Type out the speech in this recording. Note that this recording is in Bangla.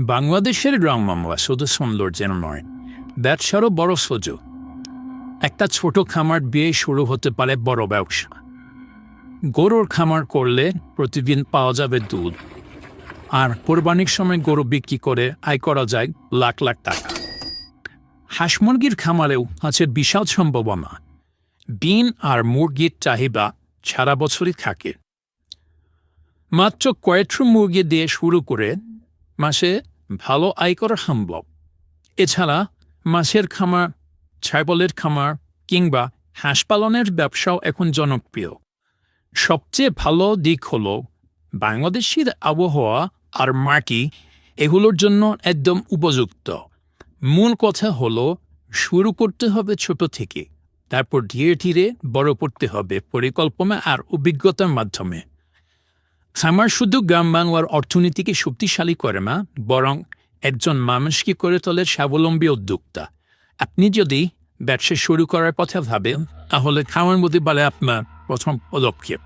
বাংলাদেশের গ্রাম মামলা শুধু সৌন্দর্যের নয় ব্যবসারও বড় সুযোগ। একটা ছোট খামার দিয়ে শুরু হতে পারে বড় ব্যবসা। গরুর খামার করলে প্রতিদিন পাওয়া যাবে দুধ। আর কোরবানির সময় গরু বিক্রি করে আয় করা যায় লাখ লাখ টাকা। হাঁস মুরগির খামারেও আছে বিশাল সম্ভাবনা। ডিম আর মুরগির চাহিদা সারা বছরই থাকে। মাত্র কয়েকশো মুরগি দিয়ে শুরু করে মাসে ভালো আয় করা সম্ভব। এছাড়া মাছের খামার, ছাগলের খামার কিংবা হাঁস পালনের ব্যবসাও এখন জনপ্রিয়। সবচেয়ে ভালো দিক হল বাংলাদেশের আবহাওয়া আর মাটি এগুলোর জন্য একদম উপযুক্ত। মূল কথা হল শুরু করতে হবে ছোট থেকে, তারপর ধীরে ধীরে বড় করতে হবে পরিকল্পনা আর অভিজ্ঞতার মাধ্যমে। খামার শুধু গ্রাম বাংলার অর্থনীতিকে শক্তিশালী করে না, বরং একজন মানুষকে করে তোলে স্বাবলম্বী উদ্যোক্তা। আপনি যদি ব্যবসা শুরু করার কথা ভাবেন, তাহলে খামার মধ্যে বলে আপনার প্রথম পদক্ষেপ।